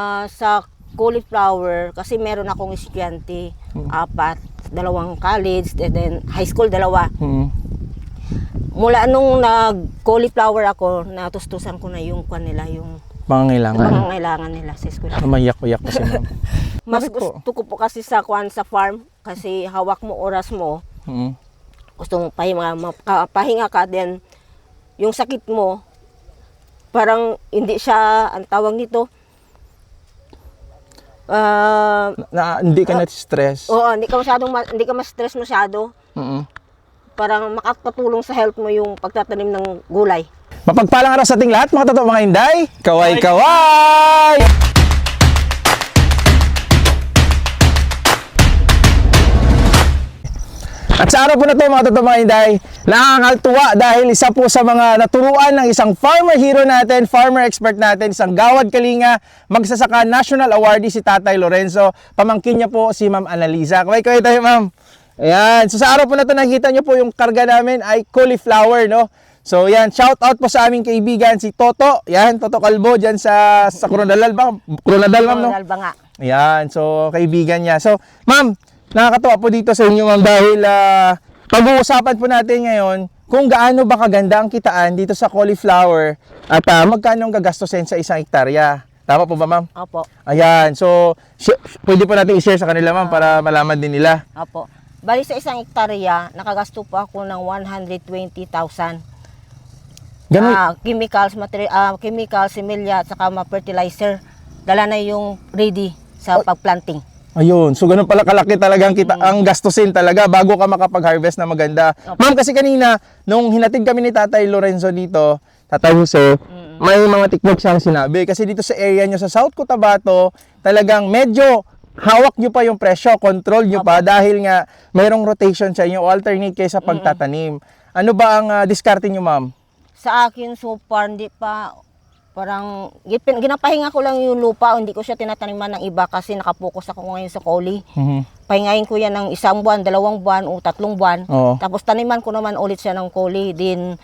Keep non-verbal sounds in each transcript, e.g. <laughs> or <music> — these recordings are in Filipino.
Ah, sa cauliflower, kasi meron akong estudyante, apat, dalawang college, and then high school, dalawa. Mm. Mula nung nag-cauliflower ako, natustusan ko na yung kwan nila, yung Pangangailangan. pangangailangan nila sa school. Namayak-uyak kasi ma'am. <laughs> Mas Bakit po? gusto ko po kasi sa kwan sa farm, kasi hawak mo oras mo, Mm. gusto mong pahinga, pahinga ka, then yung sakit mo, parang hindi siya, ang tawag nito, ah, Na, hindi ka na-stress. oo, hindi ka masyadong, ma- hindi ka ma-stress masyado, Mm. parang makakatulong sa health mo yung pagtatanim ng gulay. Mapagpalang araw sa ating lahat, mga totoo mga inday. Kaway-kaway! At sa araw po na ito mga totoo mga inday, nakakatuwa dahil isa po sa mga naturuan ng isang farmer hero natin, farmer expert natin, isang gawad kalinga, magsasaka national awardee si Tatay Lorenzo. Pamangkin niya po si Ma'am Annalisa. Kaway-kaway tayo ma'am. Ayan. So sa araw po na ito nakikita niyo po yung karga namin ay cauliflower, no? So yan, shout out po sa aming kaibigan si Toto. Yan, Toto Calvo diyan sa sa Coronadal ba? Coronadal ma'am, no? Alba nga. Ayan, so kaibigan niya. So, ma'am, nakakatuwa po dito sa inyo ma'am dahil ah, pag-uusapan po natin ngayon kung gaano ba kaganda ang kitaan dito sa cauliflower at ah, magkano ang gagastusin sa isang hektarya. Tama po ba ma'am? Opo, Ayan, so pwede po natin i-share sa kanila ma'am para malaman din nila. opo. Bali sa isang hektarya, nakagasto po ako ng 120,000. Ganun. Ah, chemicals, material, ah, chemicals, similya, at saka mga fertilizer. Dala na yung ready sa pagplanting. Ayun, so ganun pala kalaki talagang kita ang gastusin talaga bago ka makapag-harvest na maganda. Ma'am, kasi kanina nung hinatid kami ni Tatay Lorenzo dito, Tatay Jose, may mga technique siyang sinabi kasi dito sa area nyo sa South Cotabato, talagang medyo hawak nyo pa yung presyo, control nyo pa dahil nga mayroong rotation sa inyo, alternate kayo sa pagtatanim. Ano ba ang ah, diskarte nyo, ma'am? Sa akin, so far, hindi pa, parang, gipin- ginapahinga ko lang yung lupa, hindi ko siya tinataniman ng iba kasi nakapokus ako ngayon sa koli. Mhm. Pahingayin ko yan ng isang buwan, dalawang buwan, o tatlong buwan. Oo. Tapos taniman ko naman ulit siya ng koli. Din,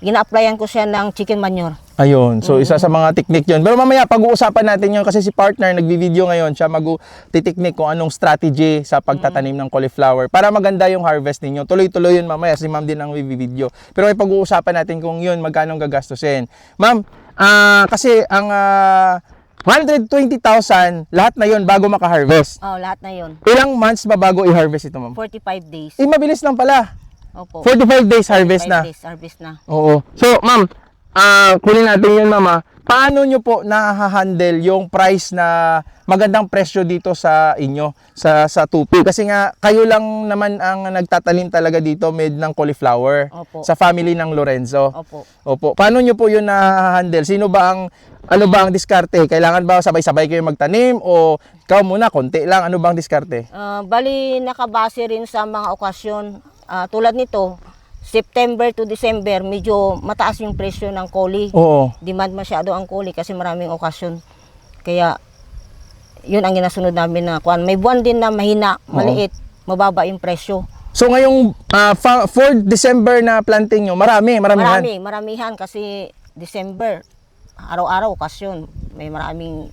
gina-applyan ko siya ng chicken manure. Ayun, so isa sa mga technique yon. Pero mamaya pag-uusapan natin yon kasi si partner nagvi-video ngayon, siya mag-titiknik kung anong strategy sa pagtatanim ng cauliflower para maganda yung harvest ninyo. Tuloy-tuloy yun mamaya, si ma'am din ang video. Pero may pag-uusapan natin kung yun, magkano ang gagastusin. Ma'am, ah, kasi ang ah, 120,000, lahat na yon bago maka-harvest. Oh, lahat na yon Ilang months ba bago i-harvest ito, ma'am? 45 days. Eh, mabilis lang pala. Opo. 45 days harvest 45 na. days harvest na. Oo. So, ma'am, ah kunin natin yun, mama. Paano nyo po na-handle yung price na magandang presyo dito sa inyo, sa, sa tupi? Kasi nga, kayo lang naman ang nagtatanim talaga dito made ng cauliflower Opo. sa family ng Lorenzo. Opo. Opo. Paano nyo po yun na-handle? Sino ba ang, ano ba ang diskarte? Kailangan ba sabay-sabay kayo magtanim o ikaw muna, konti lang? Ano ba ang diskarte? Ah, bali, nakabase rin sa mga okasyon. Ah, tulad nito, September to December, medyo mataas yung presyo ng koli. Oo. Demand masyado ang koli kasi maraming okasyon. Kaya, yun ang ginasunod namin na kuan. May buwan din na mahina, maliit, mababa yung presyo. So ngayong ah, fa- for December na planting nyo, marami, maramihan. Marami, maramihan kasi December, araw-araw okasyon. May maraming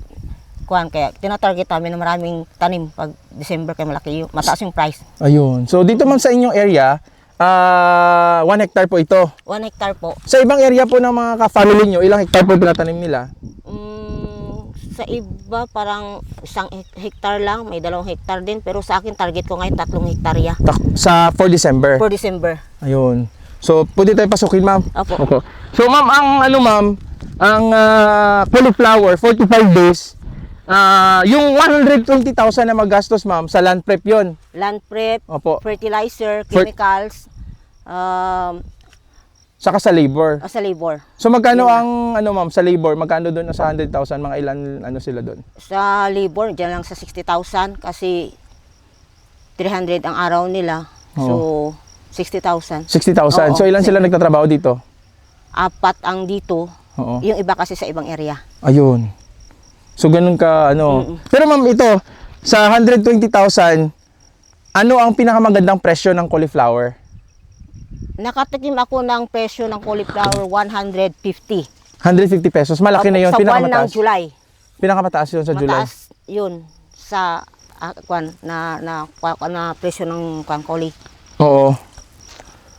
kuan kaya tinatarget namin na maraming tanim pag December kay malaki yung mataas yung price. Ayun. So dito ma'am sa inyong area, ah 1 hectare po ito. 1 hectare po. Sa ibang area po ng mga ka-family nyo, ilang hectare po pinatanim nila? Mm, sa iba parang isang hectare lang, may dalawang hectare din pero sa akin target ko ngayon tatlong hektarya Tak- sa for December. for December. Ayun. So pwede tayo pasukin ma'am. Opo. Opo. So ma'am, ang ano ma'am, ang ah, cauliflower 45 days. Ah, yung 120,000 na magastos ma'am sa land prep 'yon. Land prep, Opo. fertilizer, Fer- chemicals, um, Saka sa labor. sa labor. So magkano ang ano ma'am sa labor? Magkano doon sa 100,000 mga ilan ano sila doon? Sa labor, dyan lang sa 60,000 kasi 300 ang araw nila. So, 60,000. 60,000. Oo. So ilan sila nagtatrabaho dito? Apat ang dito. Oo. Yung iba kasi sa ibang area. Ayun. So ganun ka ano. Pero ma'am ito sa 120,000 ano ang pinakamagandang presyo ng cauliflower? Nakatikim ako ng presyo ng cauliflower 150. 150 pesos. Malaki na 'yon, Sa buwan ng pinakamataas. July. Pinakamataas yun sa July. Mataas yun sa ah, kwan na na kwan na presyo ng kwan koli. Oo.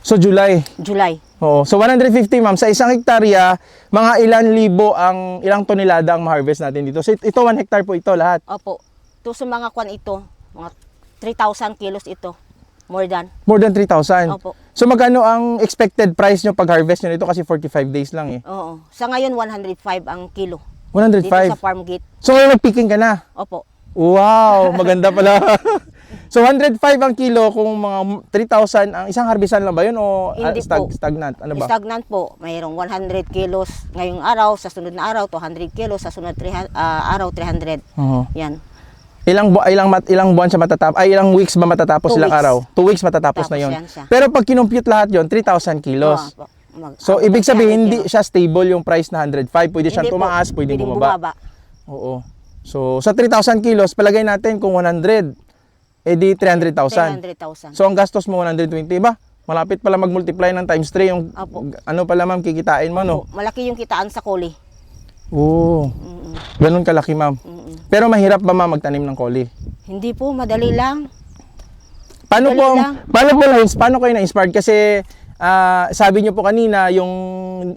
So July. July. Oo. So 150 ma'am, sa isang hektarya, mga ilan libo ang ilang tonelada ang ma-harvest natin dito. So it- ito 1 hectare po ito lahat. Opo. To sa mga kwan ito, mga 3,000 kilos ito. More than. More than 3,000. Opo. So magkano ang expected price nyo pag harvest nyo nito kasi 45 days lang eh. Oo. Sa ngayon 105 ang kilo. Dito 105. sa farm gate. So ngayon mag-picking ka na. Opo. Wow, <laughs> maganda pala. <laughs> so 105 ang kilo kung mga 3,000 ang isang harvestan lang ba yun o ah, Hindi stag- po. stagnant? Ano ba? Stagnant po. Mayroong 100 kilos ngayong araw, sa sunod na araw 200 kilos, sa sunod 300, ah, araw 300. Oo. Yan. Ilang bu- ilang mat- ilang buwan siya matatapos? Ay ilang weeks ba matatapos Two ilang weeks. araw? Two weeks matatapos na Tapos yon. yan siya. Pero pag kinompute lahat yon 3,000 kilos. Oo. Mag- So abot ibig ng sabihin 300 hindi kilos. siya stable yung price na 105. Pwede siyang Hindi po. tumaas, pwedeng Pwedeng bumaba. Oo. So sa 3,000 kilos, palagay natin kung 100, eh di 300,000. 300,000. So ang gastos mo 120 ba? Malapit pala mag-multiply ng times 3 yung Apo. ano pala ma'am kikitain mo no. Malaki yung kitaan sa koli. Oo. Mm-mm. Ganun kalaki ma'am. Pero mahirap ba ma'am magtanim ng koli? Hindi po, madali lang. Paano po, lang. paano po na paano kayo na-inspired kasi ah, sabi niyo po kanina yung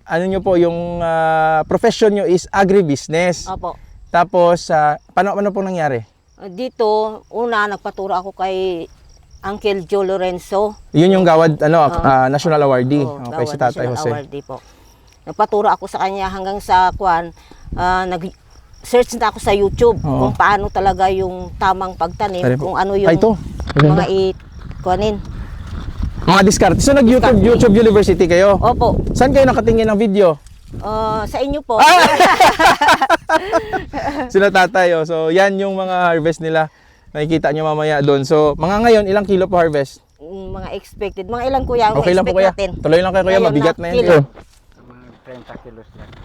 ano niyo po yung ah, profession niyo is agribusiness. Opo. Tapos ah, paano ano po nangyari? Dito, una, nagpaturo ako kay Uncle Joe Lorenzo. Yun yung gawad ano ah, national awardee. Oo, okay, si Gawad Tatay National Jose. Awardee po. Nagpaturo ako sa kanya hanggang sa kwan, ah, nag search na ako sa YouTube Oo. kung paano talaga yung tamang pagtanim, po. kung ano yung Ay, ito. Maganda. mga i kuanin. Mga discard. So nag-YouTube. YouTube University kayo. Opo. Saan kayo nakatingin ng video? Ah, sa inyo po. Ah! <laughs> Sila tatay. Oh. So yan yung mga harvest nila. Nakikita nyo mamaya doon. So mga ngayon, ilang kilo po harvest? Mm, mga expected. Mga ilan kuya ang Okay lang po expect kuya. natin? Tuloy lang kayo kuya. Ngayon Mabigat na na yan. kilo. Kilo.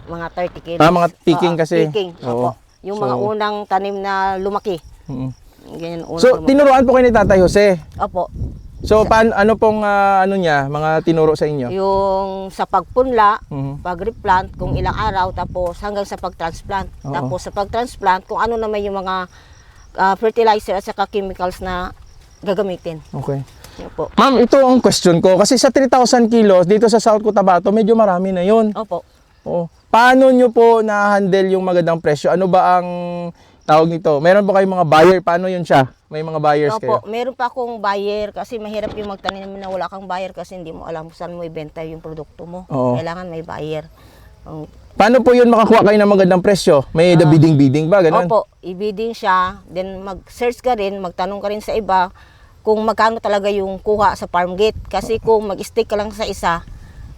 Mga 30 kilos. Ah, mga picking Oo, kasi. Picking. Oo. Opo. Yung mga So- unang tanim na lumaki. Mm. Ganyan unang So lumaki. tinuruan po kayo ni Tatay Jose. Opo. So paano ano pong ah, ano niya, mga tinuro sa inyo? Yung sa pagpunla, Mhm. pag-replant kung ilang araw tapos hanggang sa pag-transplant. Oo. Tapos sa pag-transplant kung ano naman yung mga ah, fertilizer at saka chemicals na gagamitin. Okay. Yun po. Ma'am, ito ang question ko. Kasi sa 3,000 kilos dito sa South Cotabato, medyo marami na yun. Opo. Oo. Paano nyo po na-handle yung magandang presyo? Ano ba ang tawag nito? Meron po kayong mga buyer? Paano yun siya? May mga buyers Opo, kayo? meron pa akong buyer kasi mahirap yung magtanim na wala kang buyer kasi hindi mo alam kung saan mo ibenta yung produkto mo. Oo. Kailangan may buyer. Um, Paano po yun makakuha kayo ng magandang presyo? May the bidding-bidding ba? Ganun? Ah. Opo, ibidding siya, then mag-search ka rin, magtanong ka rin sa iba kung magkano talaga yung kuha sa farm gate. Kasi kung mag-stick ka lang sa isa,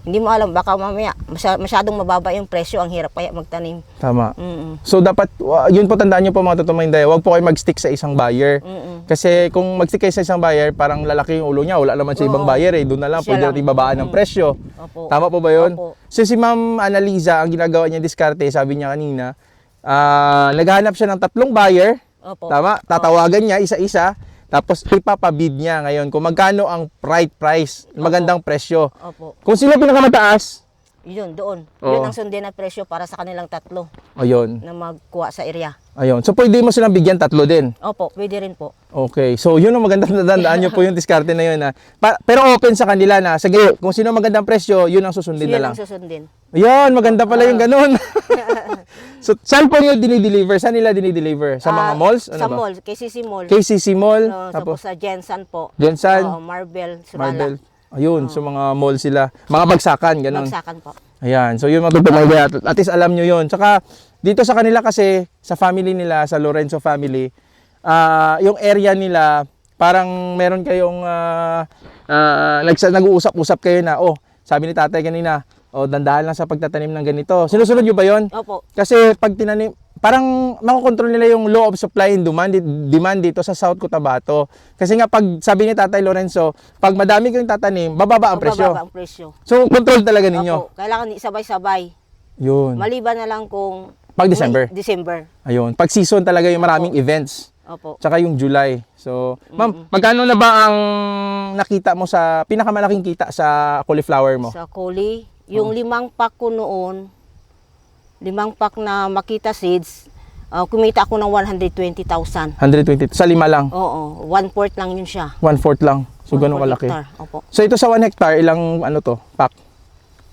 hindi mo alam, baka mamaya masya- masyadong mababa yung presyo, ang hirap kaya magtanim. Tama. Mm-mm. So dapat, yun po tandaan nyo po mga totoong daya, huwag po kayo mag-stick sa isang buyer. Mm-mm. Kasi kung mag-stick kayo sa isang buyer, parang lalaki yung ulo niya, wala naman sa ibang Oo. buyer eh. Doon na lang, Siya pwede lang. natin babaan ng Mm. presyo. Opo. Tama po ba yun? Opo. So si Ma'am Annalisa, ang ginagawa niya diskarte, sabi niya kanina, ah, naghahanap siya ng tatlong buyer, Opo. tama? Tatawagan niya isa-isa, tapos ipapabid niya ngayon kung magkano ang right price, magandang presyo. Opo. Kung sino pinakamataas, Yun, doon. Oo. Yun ang sundin na presyo para sa kanilang tatlo ayun, na magkuha sa area. ayun. So pwede mo silang bigyan tatlo din. Opo, pwede rin po. Okay, so yun ang magandang <laughs> tandaan nyo po yung diskarte na yun. Ha. Pa- pero open sa kanila na, sige, kung sino magandang presyo, yun ang susundin na Yun lang. ang susundin. Ayun, maganda pala yung ganun. <laughs> so, saan po nyo dinideliver? Saan nila dinideliver? Sa mga Ah, malls? Ano sa ba? mall, KCC Mall. KCC Mall, No, tapos tapos sa Jensen po. Jensen, Oo, Marble, Surala. Marble. Ayun, so mga mall sila. Mga bagsakan, ganun. Bagsakan po. Ayan, so yun matutulog kaya at least alam nyo yun. Tsaka dito sa kanila kasi, sa family nila, sa Lorenzo family, ah yung area nila, parang meron kayong ah, nagsa- nag-uusap-usap kayo na, oh, sabi ni tatay kanina, oh, dandahan lang sa pagtatanim ng ganito. Sinusunod nyo ba yun? Opo. Kasi pag tinanim, parang makokontrol nila yung law of supply and demand, demand dito sa South Cotabato. Kasi nga pag sabi ni Tatay Lorenzo, pag madami kayong tatanim, bababa ang presyo. Mababa ang presyo. So control talaga ninyo. Opo. Kailangan sabay-sabay. Yun. Maliban na lang kung Pag December. May- December. Ayun. Pag season talaga yung maraming events. Opo. Tsaka yung July. So, ma'am, magkano na ba ang nakita mo sa, pinakamalaking kita sa cauliflower mo? Sa Koli, yung Oh. limang pack ko noon, limang pack na Makita seeds, Ah, kumita ako ng 120,000. 120. Sa lima lang. Oo, one fourth lang yun siya. One fourth lang. So, One ganun fourth kalaki. hectare, Opo. So, ito sa 1 hectare, ilang ano to? Pack?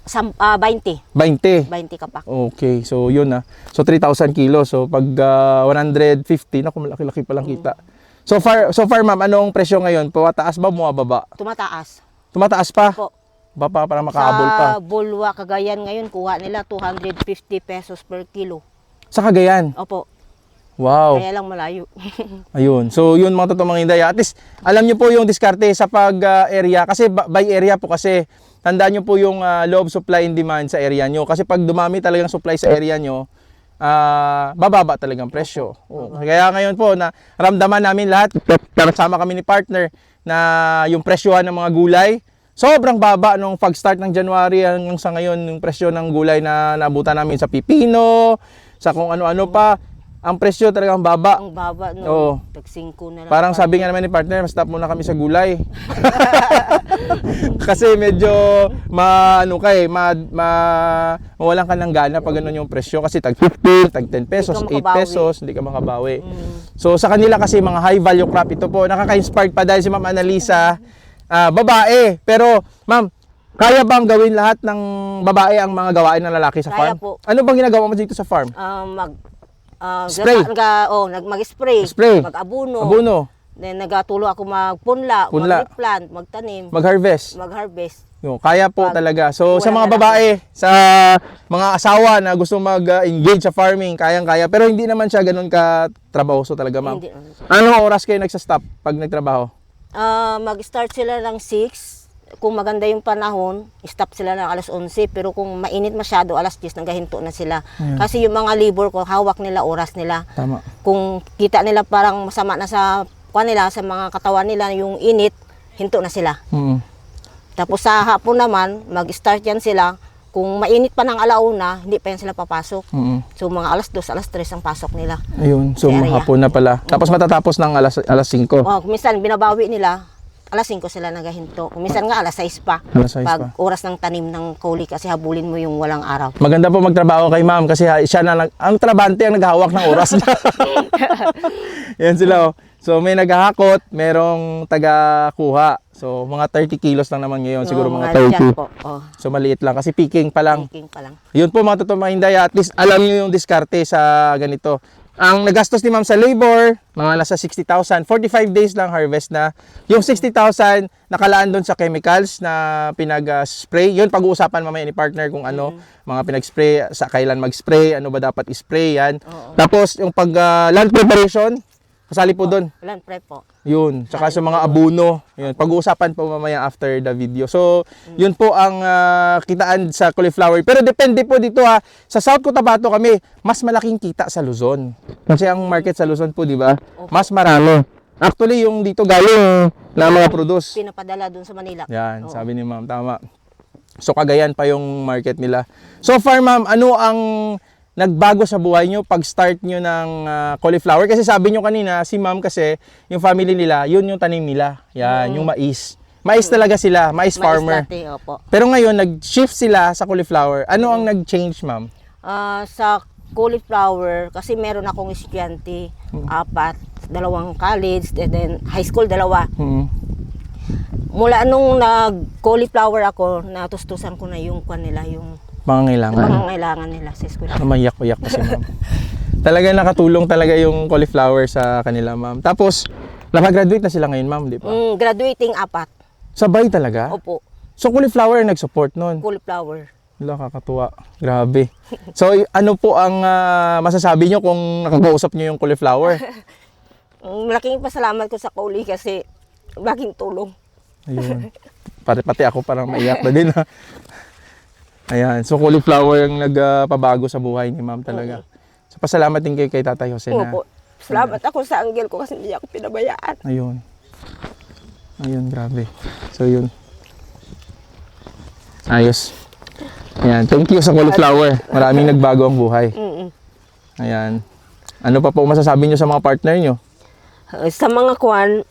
Sam, ah, 20. 20. 20 kapak. Okay, so yun na. So 3,000 kilo. So pag ah, 150, naku malaki-laki palang kita. So far, so far ma'am, anong presyo ngayon? Pataas ba, bumababa? Tumataas. Tumataas pa? Po. Ba pa para makaabol pa. Sa Bulwa, Cagayan ngayon, kuha nila 250 pesos per kilo. Sa Cagayan. Opo, Wow. kaya lang malayo. <laughs> Ayun. So yun mga totoong mga inday. At least alam niyo po yung diskarte sa pag ah, area kasi by area po kasi tandaan niyo po yung ah, law of supply and demand sa area niyo kasi pag dumami talagang supply sa area niyo ah bababa talagang presyo. Oo. Kaya ngayon po na ramdaman namin lahat kasama kami ni partner na yung presyohan ng mga gulay sobrang baba nung pag-start ng January hanggang sa ngayon yung presyo ng gulay na nabutan namin sa pipino, sa kung ano-ano pa. Ang presyo talagang baba. Ang baba, no? Oo. Tag-5 na lang. Parang sabi nga naman ni partner, stop muna kami sa gulay. <laughs> Kasi medyo ma ano ka eh, ma, ma mawalan ka ng gana pag ganun yung presyo kasi tag 15, tag 10 pesos, Hindi 8 ka makabawi. pesos, hindi ka makabawi. Mm. So sa kanila kasi mga high value crop ito po, nakaka-inspired pa dahil si Ma'am Annalisa, ah, babae. Pero Ma'am, kaya bang gawin lahat ng babae ang mga gawain ng lalaki sa Kaya farm? po. Ano bang ginagawa mo dito sa farm? Ah, mag... ah, Spray. Nga, oh, nag, mag-spray. Spray. Mag-abuno. Abuno, Then nagatulo ako magpunla, Punla. mag-replant, magtanim, mag-harvest. mag-harvest. Yung, kaya po Pag talaga. So sa mga babae, sa mga asawa na gusto mag-engage sa farming, kayang-kaya. Pero hindi naman siya ganun ka trabahoso talaga, ma'am. Hindi. Anong oras kayo nagsa-stop pag nagtrabaho? Ah, mag-start sila ng 6. Kung maganda yung panahon, stop sila ng alas 11. Pero kung mainit masyado, alas 10 nagahinto na sila. Kasi yung mga labor ko, hawak nila, oras nila. Tama. Kung kita nila parang masama na sa kuha nila, sa mga katawan nila, yung init, hinto na sila. Mm. Tapos sa hapon naman, mag-start yan sila. Kung mainit pa ng alauna, hindi pa yan sila papasok. Mm. So mga alas 2, alas 3 ang pasok nila. Ayun, so hapon na pala. Tapos matatapos ng alas, alas 5. Oh, minsan binabawi nila, alas 5 sila nagahinto. Kung minsan nga alas 6 pa. Alas 6 Pag pa. oras ng tanim ng kuli kasi habulin mo yung walang araw. Maganda po magtrabaho kay ma'am kasi siya na ang trabante ang naghahawak ng oras. <laughs> <laughs> Yan sila oh. So may naghahakot, merong taga-kuha. So mga 30 kilos lang naman ngayon, siguro Oo, mga tiyan 30. po. Oh, So maliit lang kasi picking pa lang. baking pa lang. Yun po mga totoong mga hinday, at least alam niyo yung diskarte sa ganito. Ang nagastos ni ma'am sa labor, mga nasa 60,000, 45 days lang harvest na. Yung 60,000 nakalaan doon sa chemicals na pinag-spray. Yun pag-uusapan mamaya ni partner kung ano, mga pinag-spray, sa kailan mag-spray, ano ba dapat i-spray yan. Tapos yung pag ah, land preparation, kasali po doon. Walang prep po. Yun, tsaka sa mga abuno. Yun, pag-uusapan po mamaya after the video. So, yun po ang ah, kitaan sa cauliflower. Pero depende po dito ha. Sa South Cotabato kami, mas malaking kita sa Luzon. Kasi ang market sa Luzon po, di ba? Mas marami. Actually, yung dito galing na mga produce. Pinapadala dun sa Manila. Yan, Oo. sabi ni ma'am, tama. So, Cagayan pa yung market nila. So far, ma'am, ano ang nagbago sa buhay nyo pag start nyo ng ah, cauliflower? Kasi sabi nyo kanina, si ma'am kasi, yung family nila, yun yung tanim nila. Yan, yung mais. Mais talaga sila, mais, Mais farmer. dati, opo. Pero ngayon, nag-shift sila sa cauliflower. Ano ang nag-change, ma'am? Ah, sa cauliflower, kasi meron akong estudyante, Hmm. apat, dalawang college, and then high school, dalawa. Hmm. Mula nung nag-cauliflower ako, natustusan ko na yung kwan nila, yung Pangangailangan. pangangailangan nila sa school. Namayak-uyak pa si ma'am. <laughs> talaga nakatulong talaga yung cauliflower sa kanila, ma'am. Tapos, nakagraduate na sila ngayon, ma'am, di ba? Mm, graduating apat. Sabay talaga? Opo, So cauliflower ang nag-support nun. cauliflower. Wala, kakatuwa. Grabe. So ano po ang ah, masasabi nyo kung nakakausap nyo yung cauliflower? <laughs> Mm, Malaking pasalamat ko sa Kauli kasi malaking tulong. Ayun. Pati, pati ako parang maiyak na din. ha. <laughs> Ayan. So cauliflower ang nagpabago sa buhay ni ma'am talaga. So pasalamat din kay, kay Tatay Jose na. Opo. Salamat ako sa anggel ko kasi hindi ako pinabayaan. Ayun. Ayun, grabe. So yun. Ayos. Ayan. Thank you sa cauliflower. Maraming nagbago ang buhay. Mm-mm. Ayan. Ano pa po masasabi nyo sa mga partner nyo? Uh, sa mga kwan,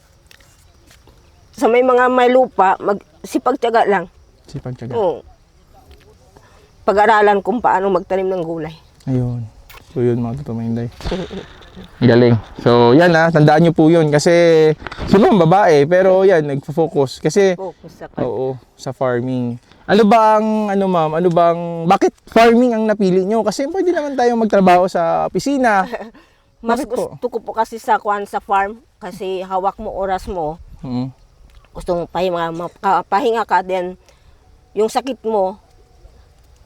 sa may mga may lupa, magsipagtyaga lang. Sipag tiyaga. Oo. Pag-aralan kung paano magtanim ng gulay. Ayun. So yun mga totoong hinday. Galing. So yan ha, tandaan nyo po yun kasi si ma'am babae pero yan nagfo-focus kasi Focus sa oo sa farming. Ano ba ang ano ma'am, ano bang bakit farming ang napili nyo? Kasi pwede naman tayo magtrabaho sa opisina. <laughs> Mas Bakit po? gusto ko po kasi sa kwan sa farm kasi hawak mo oras mo. Mm. Gusto mong pahinga, maka- pahinga ka din. Yung sakit mo,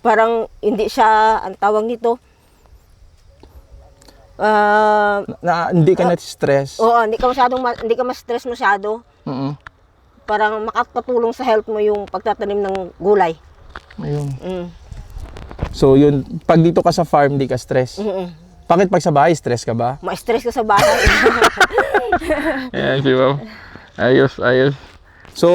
parang hindi siya, ang tawag nito, ah, Na, hindi ka na-stress. oo, hindi ka masyadong, ma- hindi ka ma-stress masyado. Mm. Parang makakatulong sa health mo yung pagtatanim ng gulay. Ayun. Mm. So yun, pag dito ka sa farm, di ka stress. Mm-mm. Bakit pag sa bahay, stress ka ba? Ma-stress ka sa bahay. <laughs> Ayan, si. Ayos, ayos. So,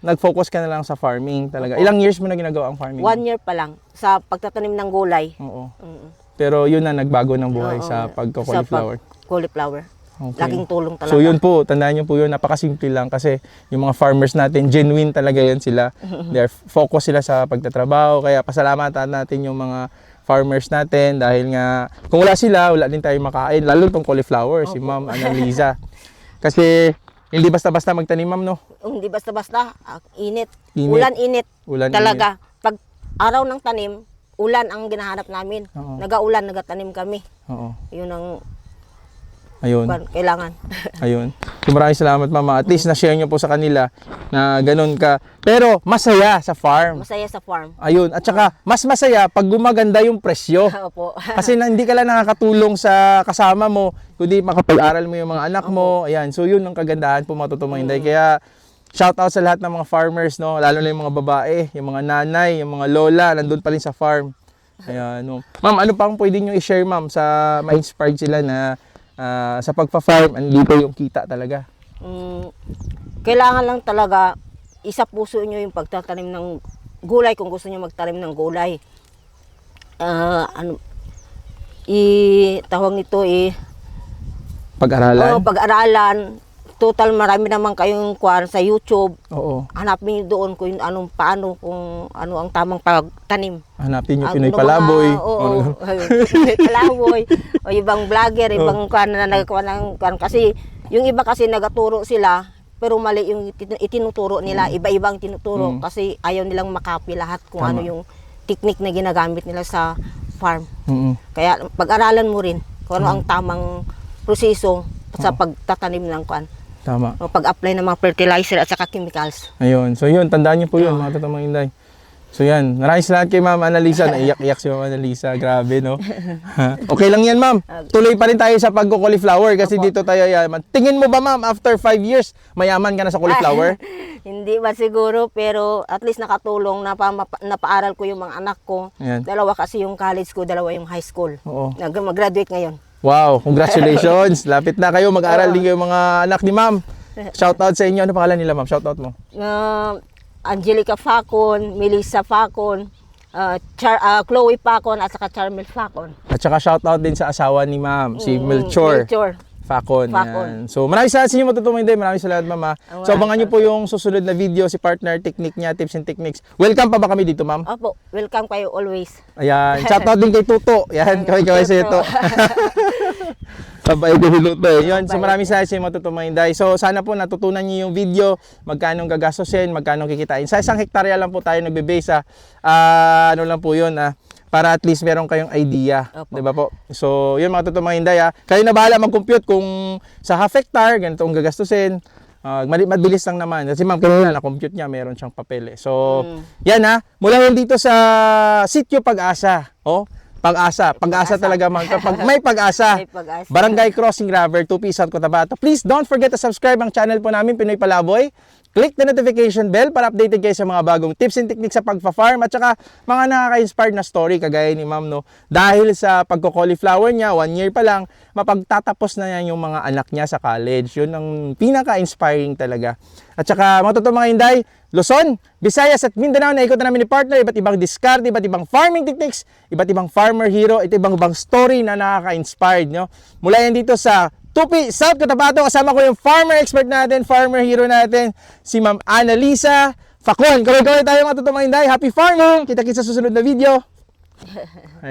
nag-focus ka na lang sa farming talaga. Ilang years mo na ginagawa ang farming? One year pa lang sa pagtatanim ng gulay. Oo. Mm. Pero yun na nagbago ng buhay Oo, sa Sa pagko-cauliflower. pag- cauliflower. Okay. Laking tulong talaga. So yun po, tandaan nyo po yun, napakasimple lang kasi yung mga farmers natin, genuine talaga yan sila. <laughs> They're focus sila sa pagtatrabaho, kaya pasalamatan natin yung mga farmers natin dahil nga kung wala sila, wala din tayo makain, lalo tong cauliflower, si Ma'am Annalisa. <laughs> Kasi hindi basta-basta magtanim, Ma'am, no? Hindi basta-basta, ah, init. Init. Ulan init. Ulan Talaga. Pag araw ng tanim, ulan ang ginahanap namin. Oo. Nagaulan, nagatanim kami. Oo. Yun ang Ayun. kwan- kailangan. <laughs> Ayun. So maraming salamat, Mama. At least na-share nyo po sa kanila na ganun ka. Pero masaya sa farm. Masaya sa farm. Ayun. At saka, mas masaya pag gumaganda yung presyo. <laughs> Opo. Kasi na, hindi ka lang nakakatulong sa kasama mo, kundi makapag-aral mo yung mga anak mo. Ayan. So yun ang kagandahan po mga totoong Inday. Kaya shout out sa lahat ng mga farmers, no? Lalo na yung mga babae, yung mga nanay, yung mga lola, nandun pa rin sa farm. Ayan, no. Ma'am, ano pang pwede nyo i-share, ma'am, sa ma-inspired sila na ah, sa pagpa-farm, andito yung kita talaga. Mm, kailangan lang talaga isa puso nyo yung pagtatanim ng gulay kung gusto nyo magtanim ng gulay. Ah, ano, i tawag nito eh Pag-aralan? oh, pag-aralan total marami naman kayong kwan sa YouTube Oo. hanapin niyo doon kung anong paano kung ano ang tamang pagtanim Hanapin Ang Pinoy mga- Palaboy. Oo, Ano- <laughs> Pinoy Palaboy. o ibang vlogger, ibang kwan na nagkuha ng kwan. Kasi yung iba kasi nagaturo sila, pero mali yung itin- itinuturo nila. Iba-ibang tinuturo Mm. kasi ayaw nilang makapi lahat kung Tama. ano yung technique na ginagamit nila sa farm. Mm-mm. Kaya pag-aralan mo rin kung ano ang tamang proseso sa pagtatanim ng kwan. Tama. O pag-apply ng mga fertilizer at saka chemicals. Ayun. So yun, tandaan niyo po yun, mga totoong mga inday. So yan, maraming salamat kay Ma'am Annalisa. <laughs> Naiyak-iyak si Ma'am Annalisa. Grabe, no? okay lang yan, Ma'am. Tuloy pa rin tayo sa pagko-cauliflower kasi dito tayo yaman. Tingin mo ba, Ma'am, after 5 years, mayaman ka na sa cauliflower? <laughs> Hindi ba siguro, pero at least nakatulong na pa, mapa- napaaral ko yung mga anak ko. Ayan. Dalawa kasi yung college ko, dalawa yung high school. Oo. Nag- mag-graduate ngayon. Wow, congratulations. <laughs> Lapit na kayo. Mag-aral din kayo mga anak ni Ma'am. Shout out sa inyo. Ano pangalan nila, Ma'am? Shout out mo. Uh, Angelica Facon, Melissa Facon, uh, Char, uh, Chloe Facon, at saka Charmel Facon. At saka shout out din sa asawa ni Ma'am, si Mm, Melchor. Melchor. Facon. Facon. Yan. So, maraming salamat sa inyo matutumay din. Maraming salamat, Mama. So, abangan nyo po yung susunod na video, si partner, technique niya, tips and techniques. Welcome pa ba kami dito, Ma'am? Opo, welcome kayo always. Ayan. <laughs> Shout out din kay Tuto. Yan, kaway-kaway sa ito. <laughs> Sabay ko hiluto eh. Yun, so maraming salamat sa inyo matutumay Day. So, sana po natutunan niyo yung video, magkano gagastusin, magkano kikitain. Sa isang hektarya lang po tayo nagbe-base ah. Ah, ano lang po yun ah para at least meron kayong idea, Opo. 'di ba po? So, yun mga totoong hinday ah. Kayo na bahala mag-compute kung sa half hectare ganito ang gagastusin. Ah, mali- mabilis lang naman. Kasi ma'am, kanina na-compute niya, meron siyang papel eh. So, yan ha. Mula yan dito sa Sitio Pag-asa. Oh, Pag-asa. Pag-asa talaga ma'am. Kapag <laughs> may pag-asa. May pag-asa. Barangay Crossing River, 2 South Cotabato. Please don't forget to subscribe ang channel po namin, Pinoy Palaboy. Click the notification bell para updated kayo sa mga bagong tips and techniques sa pagpa-farm at saka mga nakaka-inspired na story kagaya ni Ma'am no. Dahil sa pagko-cauliflower niya, one year pa lang, mapagtatapos na niya yung mga anak niya sa college. Yun ang pinaka-inspiring talaga. At saka mga totoo mga hinday, Luzon, Visayas at Mindanao na ikot na namin ni partner, iba't ibang discard, iba't ibang farming techniques, iba't ibang farmer hero, ito ibang ibang story na nakaka-inspired nyo. Mula yan dito sa Tupi, South Cotabato, kasama ko yung farmer expert natin, farmer hero natin, si Ma'am Annalisa Facon. Kaway-kaway tayo mga hinday. Happy farming! Kita-kita sa susunod na video. <laughs>